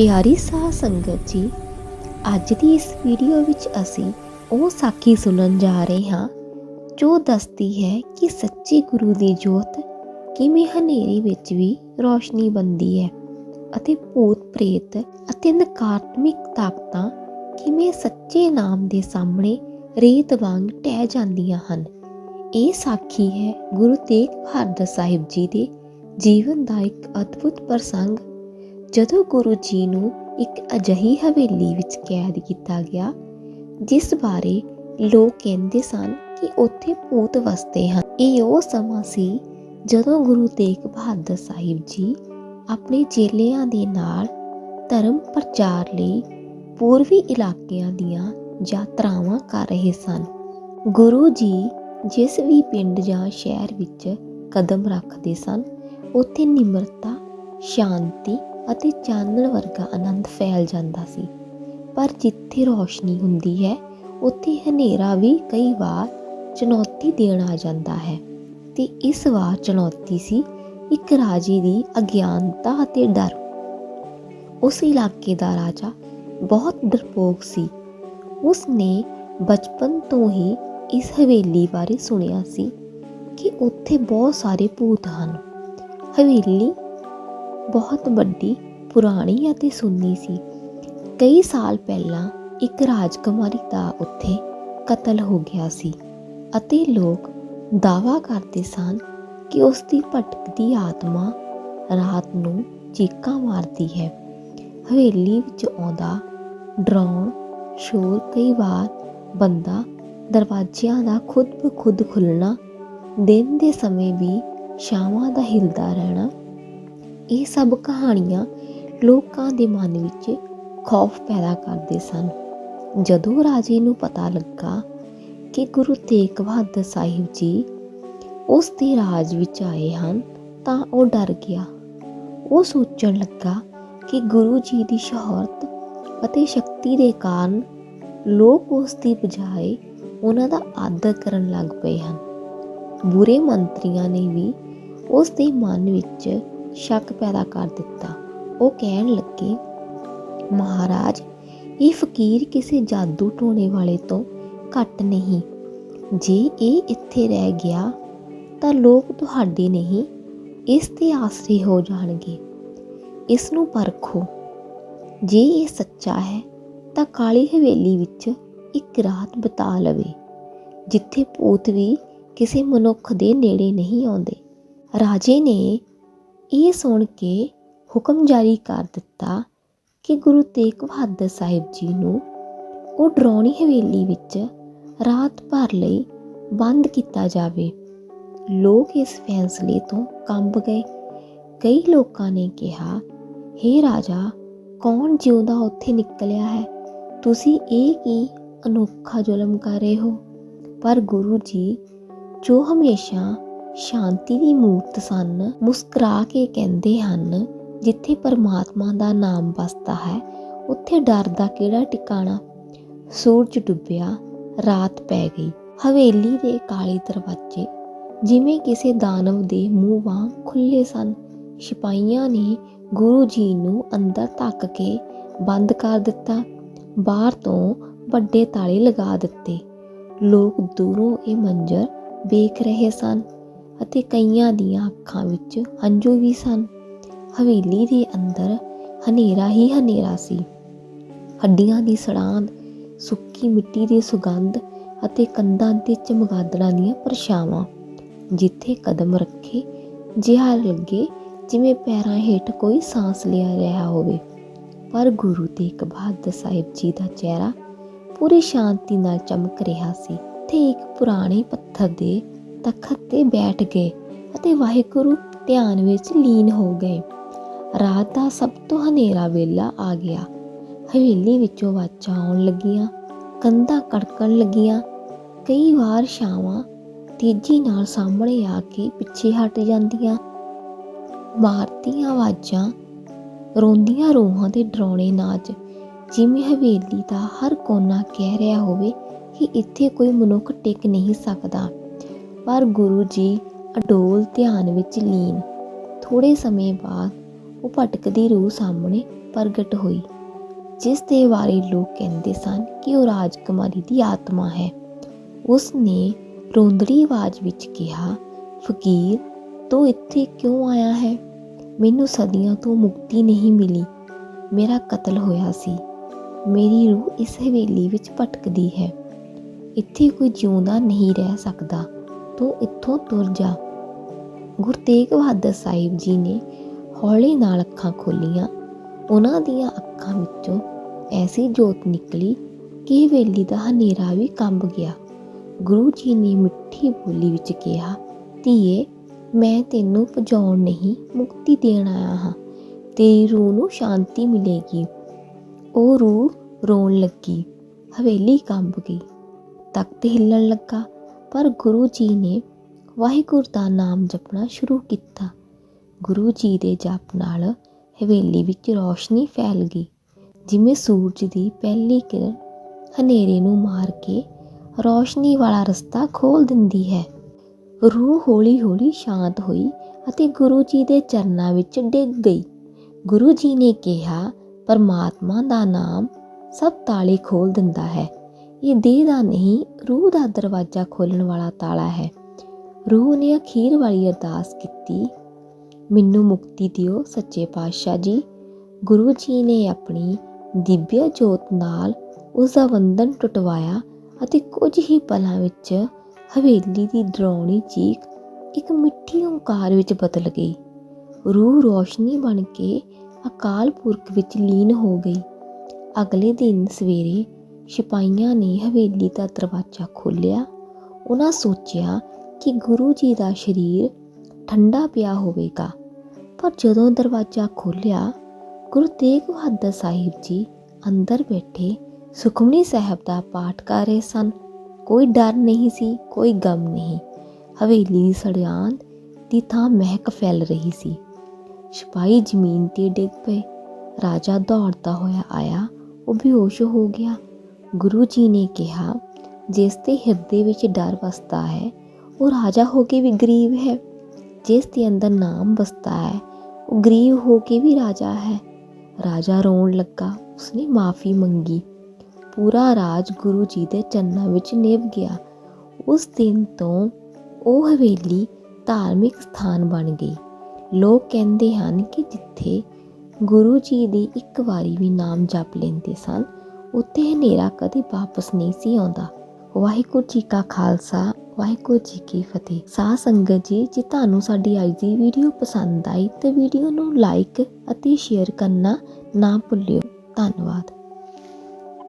ਪਿਆਰੀ ਸਾਧ ਸੰਗਤ ਜੀ, ਅੱਜ ਦੀ ਇਸ ਵੀਡੀਓ ਵਿੱਚ ਅਸੀਂ ਉਹ ਸਾਖੀ ਸੁਣਨ ਜਾ ਰਹੇ ਹਾਂ, ਜੋ ਦੱਸਦੀ ਹੈ ਕਿ ਸੱਚੇ ਗੁਰੂ ਦੀ ਜੋਤ ਕਿਵੇਂ ਹਨੇਰੇ ਵਿੱਚ ਵੀ ਰੋਸ਼ਨੀ ਬੰਦੀ ਹੈ ਅਤੇ ਭੂਤ ਪ੍ਰੇਤ ਅਤੇ ਨਕਾਰਾਤਮਕ ਤਾਕਤਾਂ ਕਿਵੇਂ ਸੱਚੇ ਨਾਮ ਦੇ ਸਾਹਮਣੇ ਰੇਤ ਵਾਂਗ ਟਹਿ ਜਾਂਦੀਆਂ ਹਨ। ਇਹ ਸਾਖੀ ਹੈ ਗੁਰੂ ਤੇਗ ਬਹਾਦਰ ਸਾਹਿਬ ਜੀ ਦੇ ਜੀਵਨ ਦਾ ਇੱਕ ਅਦਭੁਤ ਪ੍ਰਸੰਗ ਜਦੋਂ ਗੁਰੂ ਜੀ ਨੂੰ ਇੱਕ ਅਜਿਹੀ ਹਵੇਲੀ ਵਿੱਚ ਕੈਦ ਕੀਤਾ ਗਿਆ, ਜਿਸ ਬਾਰੇ ਲੋਕ ਕਹਿੰਦੇ ਸਨ ਕਿ ਉੱਥੇ ਭੂਤ ਵਸਦੇ ਹਨ। ਇਹ ਉਹ ਸਮਾਂ ਸੀ ਜਦੋਂ ਗੁਰੂ ਤੇਗ ਬਹਾਦਰ ਸਾਹਿਬ ਜੀ ਆਪਣੇ ਚੇਲਿਆਂ ਦੇ ਨਾਲ ਧਰਮ ਪ੍ਰਚਾਰ ਲਈ ਪੂਰਬੀ ਇਲਾਕਿਆਂ ਦੀਆਂ ਯਾਤਰਾਵਾਂ ਕਰ ਰਹੇ ਸਨ। ਗੁਰੂ ਜੀ ਜਿਸ ਵੀ ਪਿੰਡ ਜਾਂ ਸ਼ਹਿਰ ਵਿੱਚ ਕਦਮ ਰੱਖਦੇ ਸਨ, ਉੱਥੇ ਨਿਮਰਤਾ, ਸ਼ਾਂਤੀ ਅਤੇ ਚਾਨਣ ਵਰਗਾ ਆਨੰਦ ਫੈਲ ਜਾਂਦਾ ਸੀ। ਪਰ ਜਿੱਥੇ ਰੋਸ਼ਨੀ ਹੁੰਦੀ ਹੈ, ਉੱਥੇ ਹਨੇਰਾ ਵੀ ਕਈ ਵਾਰ ਚੁਣੌਤੀ ਦੇਣ ਆ ਜਾਂਦਾ ਹੈ। ਤੇ ਇਸ ਵਾਰ ਚੁਣੌਤੀ ਸੀ ਇੱਕ ਰਾਜੇ ਦੀ ਅਗਿਆਨਤਾ ਅਤੇ ਡਰ। ਉਸ ਇਲਾਕੇ ਦਾ ਰਾਜਾ ਬਹੁਤ ਡਰਪੋਕ ਸੀ। ਉਸ ਨੇ ਬਚਪਨ ਤੋਂ ਹੀ ਇਸ ਹਵੇਲੀ ਬਾਰੇ ਸੁਣਿਆ ਸੀ ਕਿ ਉੱਥੇ ਬਹੁਤ ਸਾਰੇ ਭੂਤ ਹਨ। ਹਵੇਲੀ ਬਹੁਤ ਵੱਡੀ, ਪੁਰਾਣੀ ਅਤੇ ਸੁੰਨੀ ਸੀ। ਕਈ ਸਾਲ ਪਹਿਲਾਂ ਇੱਕ ਰਾਜਕੁਮਾਰੀ ਦਾ ਉੱਥੇ ਕਤਲ ਹੋ ਗਿਆ ਸੀ ਅਤੇ ਲੋਕ ਦਾਵਾ ਕਰਦੇ ਸਨ ਕਿ ਉਸ ਦੀ ਭਟਕਦੀ ਆਤਮਾ ਰਾਤ ਨੂੰ ਚੀਕਾਂ ਮਾਰਦੀ ਹੈ। ਹਵੇਲੀ ਵਿੱਚ ਆਉਂਦਾ, ਡਰਾਉਣ, ਸ਼ੋਰ ਕਈ ਵਾਰ ਬੰਦਾ ਦਰਵਾਜ਼ਿਆਂ ਦਾ ਖੁਦ ਬਖੁਦ ਖੁੱਲਣਾ ਦਿਨ ਦੇ ਸਮੇਂ ਵੀ ਛਾਵਾਂ ਦਾ ਹਿਲਦਾ ਰਹਿਣਾ ਇਹ ਸਭ ਕਹਾਣੀਆਂ ਲੋਕਾਂ ਦੇ ਮਨ ਵਿੱਚ ਖੌਫ ਪੈਦਾ ਕਰਦੇ ਸਨ। ਜਦੋਂ ਰਾਜੇ ਨੂੰ ਪਤਾ ਲੱਗਾ ਕਿ ਗੁਰੂ ਤੇਗ ਬਹਾਦਰ ਸਾਹਿਬ ਜੀ ਉਸ ਦੇ ਰਾਜ ਵਿੱਚ ਆਏ ਹਨ, ਤਾਂ ਉਹ ਡਰ ਗਿਆ। ਉਹ ਸੋਚਣ ਲੱਗਾ ਕਿ ਗੁਰੂ ਜੀ ਦੀ ਸ਼ਹਾਰਤ ਅਤੇ ਸ਼ਕਤੀ ਦੇ ਕਾਰਨ ਲੋਕ ਉਸ ਦੀ ਬਜਾਏ ਉਹਨਾਂ ਦਾ ਆਦਰ ਕਰਨ ਲੱਗ ਪਏ ਹਨ। ਬੁਰੇ ਮੰਤਰੀਆਂ ਨੇ ਵੀ ਉਸ ਦੇ ਮਨ ਵਿੱਚ ਸ਼ੱਕ ਪੈਦਾ ਕਰ ਦਿੱਤਾ। ਉਹ ਕਹਿਣ ਲੱਗੇ, ਮਹਾਰਾਜ, ਇਹ ਫਕੀਰ ਕਿਸੇ ਜਾਦੂ ਟੋਣੇ ਵਾਲੇ ਤੋਂ ਘੱਟ ਨਹੀਂ। ਜੇ ਇਹ ਇੱਥੇ ਰਹਿ ਗਿਆ, ਤਾਂ ਲੋਕ ਤੁਹਾਡੇ ਨਹੀਂ, ਇਸ ਤੇ ਆਸਰੇ ਹੋ ਜਾਣਗੇ। ਇਸ ਨੂੰ ਪਰਖੋ। ਜੇ ਇਹ ਸੱਚਾ ਹੈ, ਤਾਂ ਕਾਲੀ ਹਵੇਲੀ ਵਿੱਚ ਇੱਕ ਰਾਤ ਬਿਤਾ ਲਵੇ, ਜਿੱਥੇ ਭੂਤ ਵੀ ਕਿਸੇ ਮਨੁੱਖ ਦੇ ਨੇੜੇ ਨਹੀਂ ਆਉਂਦੇ। ਰਾਜੇ ਨੇ ਇਹ ਸੁਣ ਕੇ ਹੁਕਮ ਜਾਰੀ ਕਰ ਦਿੱਤਾ ਕਿ ਗੁਰੂ ਤੇਗ ਬਹਾਦਰ ਸਾਹਿਬ ਜੀ ਨੂੰ ਉਹ ਡਰਾਉਣੀ ਹਵੇਲੀ ਵਿੱਚ ਰਾਤ ਭਰ ਲਈ ਬੰਦ ਕੀਤਾ ਜਾਵੇ। ਲੋਕ ਇਸ ਫੈਸਲੇ ਤੋਂ ਕੰਬ ਗਏ। ਕਈ ਲੋਕਾਂ ਨੇ ਕਿਹਾ हे ਰਾਜਾ, ਕੌਣ ਜਿਉਂਦਾ ਉੱਥੇ ਨਿਕਲਿਆ ਹੈ? ਤੁਸੀਂ ਇਹ ਕੀ ਅਨੋਖਾ ਜ਼ੁਲਮ ਕਰ ਰਹੇ ਹੋ? ਪਰ ਗੁਰੂ ਜੀ ਜੋ ਹਮੇਸ਼ਾ ਸ਼ਾਂਤੀ ਦੀ ਮੂਰਤ ਸਨ, ਮੁਸਕਰਾ ਕੇ ਕਹਿੰਦੇ ਹਨ, ਜਿੱਥੇ ਪਰਮਾਤਮਾ ਦਾ ਨਾਮ ਵਸਦਾ ਹੈ, ਉੱਥੇ ਡਰ ਦਾ ਕਿਹੜਾ ਟਿਕਾਣਾ? ਸੂਰਜ ਡੁੱਬਿਆ, ਰਾਤ ਪੈ ਗਈ। ਹਵੇਲੀ ਦੇ ਕਾਲੇ ਦਰਵਾਜ਼ੇ, ਜਿਵੇਂ ਕਿਸੇ ਦਾਨਵ ਦੇ ਮੂੰਹ ਵਾਂਗ ਖੁੱਲੇ ਸਨ। ਸਿਪਾਹੀਆਂ ਨੇ ਗੁਰੂ ਜੀ ਨੂੰ ਅੰਦਰ ਧੱਕ ਕੇ ਬੰਦ ਕਰ ਦਿੱਤਾ। ਬਾਹਰ ਤੋਂ ਵੱਡੇ ਤਾਲੇ ਲਗਾ ਦਿੱਤੇ। ਲੋਕ ਦੂਰੋਂ ਇਹ ਮੰਜ਼ਰ ਵੇਖ ਰਹੇ ਸਨ। ਅਤੇ ਕਈਆਂ ਦੀਆਂ ਅੱਖਾਂ ਵਿੱਚ ਹੰਝੂ ਵੀ ਸਨ। ਹਵੇਲੀ ਦੇ ਅੰਦਰ ਹਨੇਰਾ ਹੀ ਹਨੇਰਾ ਸੀ। ਹੱਡੀਆਂ ਦੀ ਸੜਾਂਦ ਸੁੱਕੀ ਮਿੱਟੀ ਦੀ ਸੁਗੰਧ ਅਤੇ ਕੰਧਾਂ ਤੇ ਚਮਗਾਦੜਾਂ ਦੀਆਂ ਪਰਛਾਵਾਂ, ਜਿੱਥੇ ਕਦਮ ਰੱਖੇ ਜਿਹਾ ਲੱਗੇ, ਜਿਵੇਂ ਪੈਰਾਂ ਹੇਠ ਕੋਈ ਸਾਹ ਲਿਆ ਰਿਹਾ ਹੋਵੇ। ਪਰ ਗੁਰੂ ਤੇਗ ਬਹਾਦਰ ਸਾਹਿਬ ਜੀ ਦਾ ਚਿਹਰਾ ਪੂਰੀ ਸ਼ਾਂਤੀ ਨਾਲ ਚਮਕ ਰਿਹਾ ਸੀ। ਤੇ ਇੱਕ ਪੁਰਾਣੇ ਪੱਥਰ ਦੇ ਤਖਤ ਤੇ ਬੈਠ ਗਏ ਅਤੇ ਵਾਹਿਗੁਰੂ ਧਿਆਨ ਵਿੱਚ ਲੀਨ ਹੋ ਗਏ। ਰਾਤ ਦਾ ਸਭ ਤੋਂ ਹਨੇਰਾ ਵੇਲਾ ਆ ਗਿਆ। ਹਵੇਲੀ ਵਿੱਚੋਂ ਆਵਾਜ਼ਾਂ ਆਉਣ ਲੱਗੀਆਂ, ਕੰਧਾਂ ਕੜਕਣ ਲੱਗੀਆਂ। ਕਈ ਵਾਰ ਛਾਵਾਂ ਤੇਜ਼ੀ ਨਾਲ ਸਾਹਮਣੇ ਆ ਕੇ ਪਿੱਛੇ ਹਟ ਜਾਂਦੀਆਂ। ਮਾਰਦੀਆਂ ਆਵਾਜ਼ਾਂ ਰੋਂਦੀਆਂ ਰੂਹਾਂ ਦੇ ਡਰਾਉਣੇ ਨਾਚ। ਜਿਵੇਂ ਹਵੇਲੀ ਦਾ ਹਰ ਕੋਨਾ ਕਹਿ ਰਿਹਾ ਹੋਵੇ ਕਿ ਇੱਥੇ ਕੋਈ ਮਨੁੱਖ ਟਿਕ ਨਹੀਂ ਸਕਦਾ। ਪਰ ਗੁਰੂ ਜੀ ਅਡੋਲ ਧਿਆਨ ਵਿੱਚ ਲੀਨ। ਥੋੜੇ ਸਮੇਂ ਬਾਅਦ ਉਹ ਭਟਕਦੀ ਰੂਹ ਸਾਹਮਣੇ ਪ੍ਰਗਟ ਹੋਈ, ਜਿਸ ਦੇ ਬਾਰੇ ਲੋਕ ਕਹਿੰਦੇ ਸਨ ਕਿ ਉਹ ਰਾਜਕੁਮਾਰੀ ਦੀ ਆਤਮਾ ਹੈ। ਉਸ ਨੇ ਰੋਂਦੜੀ ਆਵਾਜ਼ ਵਿੱਚ ਕਿਹਾ, ਫਕੀਰ, ਤੂੰ ਇੱਥੇ ਕਿਉਂ ਆਇਆ ਹੈ? ਮੈਨੂੰ ਸਦੀਆਂ ਤੋਂ ਮੁਕਤੀ ਨਹੀਂ ਮਿਲੀ। ਮੇਰਾ ਕਤਲ ਹੋਇਆ ਸੀ। ਮੇਰੀ ਰੂਹ ਇਸ ਹਵੇਲੀ ਵਿੱਚ ਭਟਕਦੀ ਹੈ। ਇੱਥੇ ਕੋਈ ਜਿਉਂਦਾ ਨਹੀਂ ਰਹਿ ਸਕਦਾ। ਤੂੰ ਇੱਥੋਂ ਤੁਰ ਜਾ। ਗੁਰੂ ਤੇਗ ਬਹਾਦਰ ਸਾਹਿਬ ਜੀ ਨੇ ਹੌਲੇ ਨਾਲ ਅੱਖਾਂ ਖੋਲੀਆਂ। ਉਹਨਾਂ ਦੀਆਂ ਅੱਖਾਂ ਵਿੱਚੋਂ ਐਸੀ ਜੋਤ ਨਿਕਲੀ ਕਿ ਹਵੇਲੀ ਦਾ ਹਨੇਰਾ ਵੀ ਕੰਬ ਗਿਆ। ਗੁਰੂ ਜੀ ਨੇ ਮਿੱਠੀ ਬੋਲੀ ਵਿੱਚ ਕਿਹਾ, ਧੀਏ, ਮੈਂ ਤੈਨੂੰ ਭਜਾਉਣ ਨਹੀਂ, ਮੁਕਤੀ ਦੇਣ ਆਇਆ ਹਾਂ। ਤੇਰੀ ਰੂਹ ਨੂੰ ਸ਼ਾਂਤੀ ਮਿਲੇਗੀ। ਉਹ ਰੂਹ ਰੋਣ ਲੱਗੀ। ਹਵੇਲੀ ਕੰਬ ਗਈ। ਤਖਤ ਹਿੱਲਣ ਲੱਗਾ। ਪਰ ਗੁਰੂ ਜੀ ਨੇ ਵਾਹਿਗੁਰੂ ਦਾ ਨਾਮ ਜਪਣਾ ਸ਼ੁਰੂ ਕੀਤਾ। ਗੁਰੂ ਜੀ ਦੇ ਜਪ ਨਾਲ ਹਵੇਲੀ ਵਿੱਚ ਰੌਸ਼ਨੀ ਫੈਲ ਗਈ। ਜਿਵੇਂ ਸੂਰਜ ਦੀ ਪਹਿਲੀ ਕਿਰਨ ਹਨੇਰੇ ਨੂੰ ਮਾਰ ਕੇ ਰੌਸ਼ਨੀ ਵਾਲਾ ਰਸਤਾ ਖੋਲ ਦਿੰਦੀ ਹੈ। ਰੂਹ ਹੌਲੀ-ਹੌਲੀ ਸ਼ਾਂਤ ਹੋਈ ਅਤੇ ਗੁਰੂ ਜੀ ਦੇ ਚਰਨਾਂ ਵਿੱਚ ਡਿੱਗ ਗਈ। ਗੁਰੂ ਜੀ ਨੇ ਕਿਹਾ, ਪਰਮਾਤਮਾ ਦਾ ਨਾਮ ਸਭ ਤਾਲੇ ਖੋਲ ਦਿੰਦਾ ਹੈ। ਇਹ ਦੇਹ ਦਾ ਨਹੀਂ, ਰੂਹ ਦਾ ਦਰਵਾਜ਼ਾ ਖੋਲਣ ਵਾਲਾ ਤਾਲਾ ਹੈ। ਰੂਹ ਨੇ ਅਖੀਰ ਵਾਲੀ ਅਰਦਾਸ ਕੀਤੀ। ਮੈਨੂੰ ਮੁਕਤੀ ਦਿਓ ਸੱਚੇ ਪਾਤਸ਼ਾਹ ਜੀ। ਗੁਰੂ ਜੀ ਨੇ ਆਪਣੀ ਦਿਵਯ ਜੋਤ ਨਾਲ ਉਸ ਦਾ ਬੰਧਨ ਟੁੱਟਵਾਇਆ ਅਤੇ ਕੁਝ ਹੀ ਪਲਾਂ ਵਿੱਚ ਹਵੇਲੀ ਦੀ ਡਰਾਉਣੀ ਚੀਕ ਇੱਕ ਮਿੱਠੀ ਓਂਕਾਰ ਵਿੱਚ ਬਦਲ ਗਈ। ਰੂਹ ਰੋਸ਼ਨੀ ਬਣ ਕੇ ਅਕਾਲ ਪੁਰਖ ਵਿੱਚ ਲੀਨ ਹੋ ਗਈ। ਅਗਲੇ ਦਿਨ ਸਵੇਰੇ ਸਿਪਾਹੀਆਂ ਨੇ ਹਵੇਲੀ ਦਾ ਦਰਵਾਜ਼ਾ ਖੋਲ੍ਹਿਆ। ਉਹਨਾਂ ਸੋਚਿਆ ਕਿ ਗੁਰੂ ਜੀ ਦਾ ਸਰੀਰ ਠੰਡਾ ਪਿਆ ਹੋਵੇਗਾ। ਪਰ ਜਦੋਂ ਦਰਵਾਜ਼ਾ ਖੋਲ੍ਹਿਆ, ਗੁਰੂ ਤੇਗ ਬਹਾਦਰ ਸਾਹਿਬ ਜੀ ਅੰਦਰ ਬੈਠੇ ਸੁਖਮਨੀ ਸਾਹਿਬ ਦਾ ਪਾਠ ਕਰ ਰਹੇ ਸਨ। ਕੋਈ ਡਰ ਨਹੀਂ ਸੀ, ਕੋਈ ਗਮ ਨਹੀਂ। ਹਵੇਲੀ ਦੀ ਸੜਿਆਂਦ ਦੀ ਥਾਂ ਮਹਿਕ ਫੈਲ ਰਹੀ ਸੀ। ਸਿਪਾਹੀ ਜ਼ਮੀਨ ਤੇ ਡਿੱਗ ਪਏ। ਰਾਜਾ ਦੌੜਦਾ ਹੋਇਆ ਆਇਆ, ਉਹ ਬੇਹੋਸ਼ ਹੋ ਗਿਆ। ਗੁਰੂ ਜੀ ਨੇ ਕਿਹਾ, ਜਿਸ ਦੇ ਹਿਰਦੇ ਵਿੱਚ ਡਰ ਵਸਦਾ ਹੈ, ਉਹ ਰਾਜਾ ਹੋ ਕੇ ਵੀ ਗਰੀਬ ਹੈ। ਜਿਸ ਦੇ ਅੰਦਰ ਨਾਮ ਵਸਦਾ ਹੈ, ਉਹ ਗਰੀਬ ਹੋ ਕੇ ਵੀ ਰਾਜਾ ਹੈ। ਰਾਜਾ ਰੋਣ ਲੱਗਾ। ਉਸਨੇ ਮਾਫੀ ਮੰਗੀ। ਪੂਰਾ ਰਾਜ ਗੁਰੂ ਜੀ ਦੇ ਚਰਨਾਂ ਵਿੱਚ ਨਿਭ ਗਿਆ। ਉਸ ਦਿਨ ਤੋਂ ਉਹ ਹਵੇਲੀ ਧਾਰਮਿਕ ਸਥਾਨ ਬਣ ਗਈ। ਲੋਕ ਕਹਿੰਦੇ ਹਨ ਕਿ ਜਿੱਥੇ ਗੁਰੂ ਜੀ ਦੀ ਇੱਕ ਵਾਰੀ ਵੀ ਨਾਮ ਜਪ ਲੈਂਦੇ ਸਨ ਉੱਥੇ ਹਨੇਰਾ ਕਦੇ ਵਾਪਸ ਨਹੀਂ ਸੀ ਆਉਂਦਾ। ਵਾਹਿਗੁਰੂ ਜੀ ਕਾ ਖਾਲਸਾ, ਵਾਹਿਗੁਰੂ ਜੀ ਕੀ ਫਤਿਹ। ਸਾਧ ਸੰਗਤ ਜੀ, ਜੇ ਤੁਹਾਨੂੰ ਸਾਡੀ ਅੱਜ ਦੀ ਵੀਡੀਓ ਪਸੰਦ ਆਈ ਤੇ ਵੀਡੀਓ ਨੂੰ ਲਾਈਕ ਅਤੇ ਸ਼ੇਅਰ ਕਰਨਾ ਨਾ ਭੁੱਲਿਓ। ਧੰਨਵਾਦ।